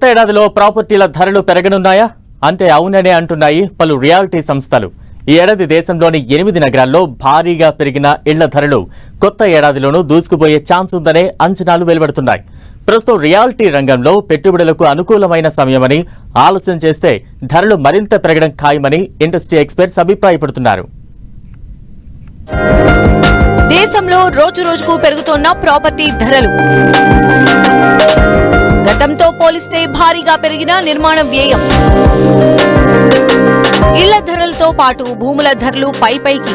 కొత్త ఏడాదిలో ప్రాపర్టీల ధరలు పెరగనున్నాయా? అంటే అవుననే అంటున్నాయి పలు రియాలిటీ సంస్థలు. ఈ ఏడాది దేశంలోని ఎనిమిది నగరాల్లో భారీగా పెరిగిన ఇళ్ళ ధరలు కొత్త ఏడాదిలోనూ దూసుకుపోయే ఛాన్స్ ఉందనే అంచనాలు వెలువడుతున్నాయి. ప్రస్తుతం రియాలిటీ రంగంలో పెట్టుబడులకు అనుకూలమైన సమయమని ఆలస్యం చేస్తే ధరలు మరింత పెరగడం ఖాయమని ఇండస్ట్రీ ఎక్స్పర్ట్స్ అభిప్రాయపడుతున్నారు. దేశంలో రోజు రోజుకు పెరుగుతున్న ప్రాపర్టీ ధరలు. గతంతో పోలిస్తే భారీగా పెరిగిన నిర్మాణ వ్యయం. ఇళ్ళ ధరలతో పాటు భూముల ధరలు పై పైకి.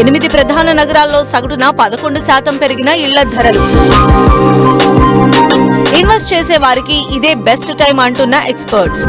ఎనిమిది ప్రధాన నగరాల్లో సగటున పదకొండు శాతం పెరిగిన ఇళ్ళ ధరలు. ఇన్వెస్ట్ చేసే వారికి ఇదే బెస్ట్ టైం అంటున్న ఎక్స్పర్ట్స్.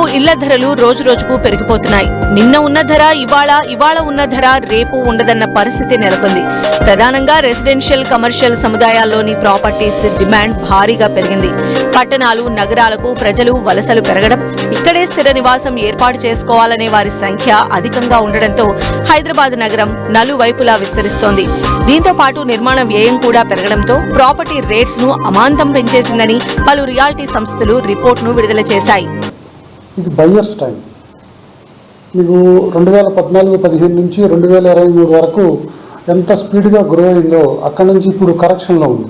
దేశంలో ఇళ్ళ ధరలు రోజు రోజుకు పెరిగిపోతున్నాయి. నిన్న ఉన్న ధర ఇవాళ ఇవాళ ఉన్న ధర రేపు ఉండదన్న పరిస్థితి నెలకొంది. ప్రధానంగా రెసిడెన్షియల్ కమర్షియల్ సముదాయాల్లోని ప్రాపర్టీస్ డిమాండ్ భారీగా పెరిగింది. పట్టణాలు నగరాలకు ప్రజలు వలసలు పెరగడం ఇక్కడే స్థిర నివాసం ఏర్పాటు చేసుకోవాలనే వారి సంఖ్య అధికంగా ఉండడంతో హైదరాబాద్ నగరం నలువైపులా విస్తరిస్తోంది. దీంతో పాటు నిర్మాణ వ్యయం కూడా పెరగడంతో ప్రాపర్టీ రేట్స్ను అమాంతం పెంచేసిందని పలు రియాలిటీ సంస్థలు రిపోర్ట్ను విడుదల చేశాయి. ఇది బయ్యర్స్ టైం మీకు రెండు వేల పద్నాలుగు పదిహేను నుంచి రెండు వేల ఇరవై మూడు వరకు ఎంత స్పీడ్గా గ్రో అయిందో అక్కడ నుంచి ఇప్పుడు కరెక్షన్లో ఉంది.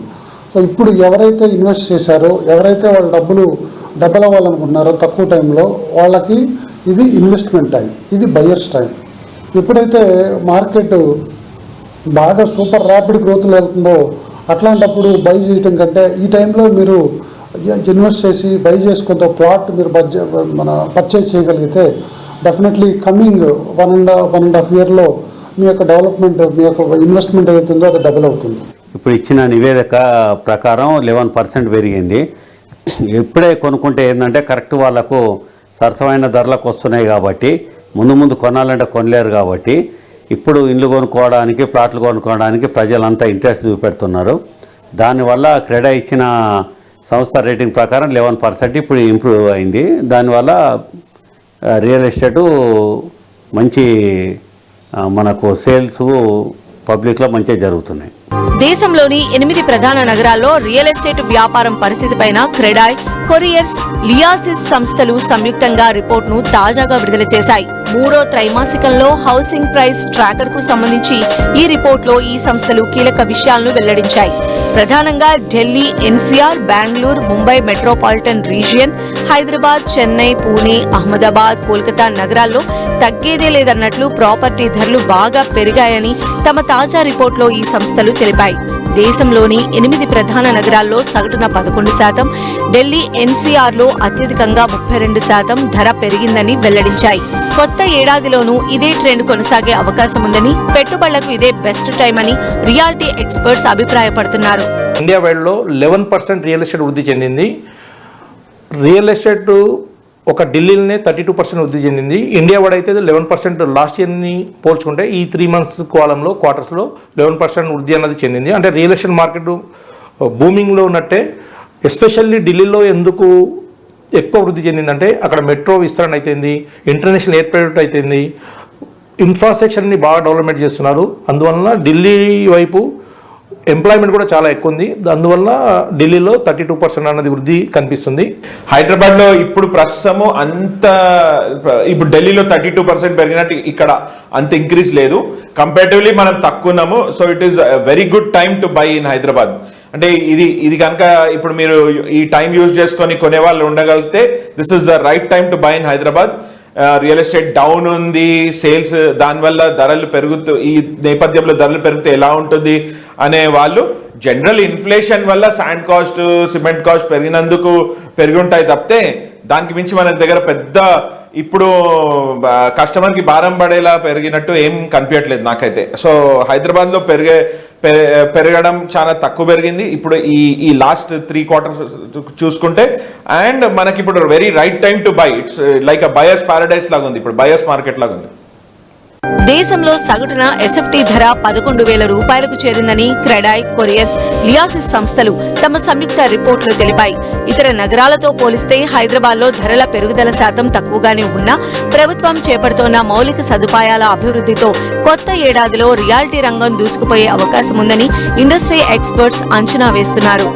సో ఇప్పుడు ఎవరైతే ఇన్వెస్ట్ చేశారో ఎవరైతే వాళ్ళ డబ్బులు డబ్బులు అవ్వాలనుకుంటున్నారో తక్కువ టైంలో వాళ్ళకి ఇది ఇన్వెస్ట్మెంట్ టైం ఇది బయర్స్ టైం ఎప్పుడైతే మార్కెట్ బాగా సూపర్ ర్యాపిడ్ గ్రోత్లో వెళ్తుందో అట్లాంటప్పుడు బై చేయటం కంటే ఈ టైంలో మీరు ఇన్వెస్ట్ చేసి బై చేసి కొంత ప్లాట్ మీరు బడ్జెట్ మన పర్చేజ్ చేయగలిగితే definitely coming one and one and half ఇయర్లో మీ యొక్క డెవలప్మెంట్ మీ యొక్క ఇన్వెస్ట్మెంట్ ఏదైతుందో అది డబుల్ అవుతుంది. ఇప్పుడు ఇచ్చిన నివేదిక ప్రకారం లెవెన్ పర్సెంట్ పెరిగింది. ఇప్పుడే కొనుక్కుంటే ఏంటంటే కరెక్ట్ వాళ్ళకు సరసమైన ధరలకు వస్తున్నాయి కాబట్టి ముందు ముందు కొనాలంటే కొనలేరు కాబట్టి ఇప్పుడు ఇల్లు కొనుక్కోవడానికి ప్లాట్లు కొనుక్కోవడానికి ప్రజలంతా ఇంట్రెస్ట్ చూపెడుతున్నారు. దానివల్ల క్రెడా ఇచ్చిన సంస్థ రేటింగ్ ప్రకారం లెవెన్ పర్సెంట్ ఇప్పుడు ఇంప్రూవ్ అయింది. దానివల్ల రియల్ ఎస్టేటు మంచి మనకు సేల్స్ పబ్లిక్లో మంచిగా జరుగుతున్నాయి. దేశంలోని ఎనిమిది ప్రధాన నగరాల్లో రియల్ ఎస్టేట్ వ్యాపారం పరిస్థితిపైన క్రెడాయ్ కొరియర్స్ లియాసిస్ సంస్థలు సంయుక్తంగా రిపోర్ట్ను తాజాగా విడుదల చేశాయి. మూడో త్రైమాసికంలో హౌసింగ్ ప్రైస్ ట్రాకర్కు సంబంధించి ఈ రిపోర్ట్లో ఈ సంస్థలు కీలక విషయాలను వెల్లడించాయి. ప్రధానంగా Delhi NCR Bengaluru Mumbai Metropolitan Region Hyderabad Chennai Pune Ahmedabad Kolkata నగరాల్లో తగ్గేదే లేదన్నట్లు ప్రాపర్టీ ధరలు బాగా పెరిగాయని తమ తాజా రిపోర్ట్లో ఈ సంస్థలు తెలిపాయి. దేశంలోని ఎనిమిది ప్రధాన నగరాల్లో సగటున పదకొండు శాతం ఢిల్లీ ఎన్సీఆర్లో అత్యధికంగా ముప్పై రెండు శాతం ధర పెరిగిందని వెల్లడించాయి. కొత్త ఏడాదిలోనూ ఇదే ట్రెండ్ కొనసాగే అవకాశం ఉందని పెట్టుబడులకు ఇదే బెస్ట్ టైం అని రియాలిటీ ఎక్స్పర్ట్స్ అభిప్రాయపడుతున్నారు. ఇండియా వైడ్లో లెవెన్ పర్సెంట్ రియల్ ఎస్టేట్ వృద్ధి చెందింది. రియల్ ఎస్టేట్ ఒక ఢిల్లీలోనే థర్టీ టూ పర్సెంట్ వృద్ధి చెందింది. ఇండియా వైడ్ అయితే లెవెన్ పర్సెంట్ లాస్ట్ ఇయర్ని పోల్చుకుంటే ఈ త్రీ మంత్స్ కాలంలో క్వార్టర్స్లో లెవెన్ పర్సెంట్ వృద్ధి అన్నది చెందింది. అంటే రియల్ ఎస్టేట్ మార్కెట్ బూమింగ్లో ఉన్నట్టే ఎస్పెషల్లీ ఢిల్లీలో ఎందుకు ఎక్కువ వృద్ధి చెందిందంటే అక్కడ మెట్రో విస్తరణ అయితేంది ఇంటర్నేషనల్ ఎయిర్పోర్ట్ అయితేంది ఇన్ఫ్రాస్ట్రక్చర్ని బాగా డెవలప్మెంట్ చేస్తున్నారు. అందువలన ఢిల్లీ వైపు ఎంప్లాయ్మెంట్ కూడా చాలా ఎక్కువ ఉంది. అందువల్ల ఢిల్లీలో థర్టీ టూ పర్సెంట్ అన్నది వృద్ధి కనిపిస్తుంది. హైదరాబాద్లో ఇప్పుడు ప్రస్తుతము అంత ఇప్పుడు ఢిల్లీలో థర్టీ టూ పర్సెంట్ పెరిగినట్టు ఇక్కడ అంత ఇంక్రీజ్ లేదు. కంపేటివ్లీ మనం తక్కువ ఉన్నాము. So it is very good time to buy in Hyderabad అంటే ఇది ఇది కనుక ఇప్పుడు మీరు ఈ టైం యూజ్ చేసుకొని కొనే వాళ్ళు ఉండగలిగితే this is the right time to buy in Hyderabad real estate down ఉంది సేల్స్ దానివల్ల ధరలు పెరుగుతూ ఈ నేపథ్యంలో ధరలు పెరిగితే ఎలా ఉంటుంది అనే వాళ్ళు జనరల్ ఇన్ఫ్లేషన్ వల్ల శాండ్ కాస్ట్ సిమెంట్ కాస్ట్ పెరిగినందుకు పెరిగి ఉంటాయి తప్పితే దానికి మించి మన దగ్గర పెద్ద ఇప్పుడు కస్టమర్కి భారం పడేలా పెరిగినట్టు ఏం కనిపించట్లేదు నాకైతే. సో హైదరాబాద్లో పెరిగే పె- పెరగడం చాలా తక్కువ పెరిగింది. ఇప్పుడు ఈ ఈ లాస్ట్ త్రీ క్వార్టర్స్ చూసుకుంటే అండ్ మనకి ఇప్పుడు very right time to buy. It's like a buyers paradise లాగా ఉంది ఇప్పుడు బయర్స్ మార్కెట్ లాగా ఉంది దేశంలో సగటున ఎస్ఎఫ్టీ ధర పదకొండు వేల రూపాయలకు చేరిందని క్రెడాయ్ కొరియస్ లియాసిస్ సంస్థలు తమ సంయుక్త రిపోర్టులో తెలిపాయి. ఇతర నగరాలతో పోలిస్తే హైదరాబాద్లో ధరల పెరుగుదల శాతం తక్కువగానే ఉన్నా ప్రభుత్వం చేపడుతోన్న మౌలిక సదుపాయాల అభివృద్ధితో కొత్త ఏడాదిలో రియాలిటీ రంగం దూసుకుపోయే అవకాశం ఉందని ఇండస్ట్రీ ఎక్స్పర్ట్స్ అంచనా వేస్తున్నారు.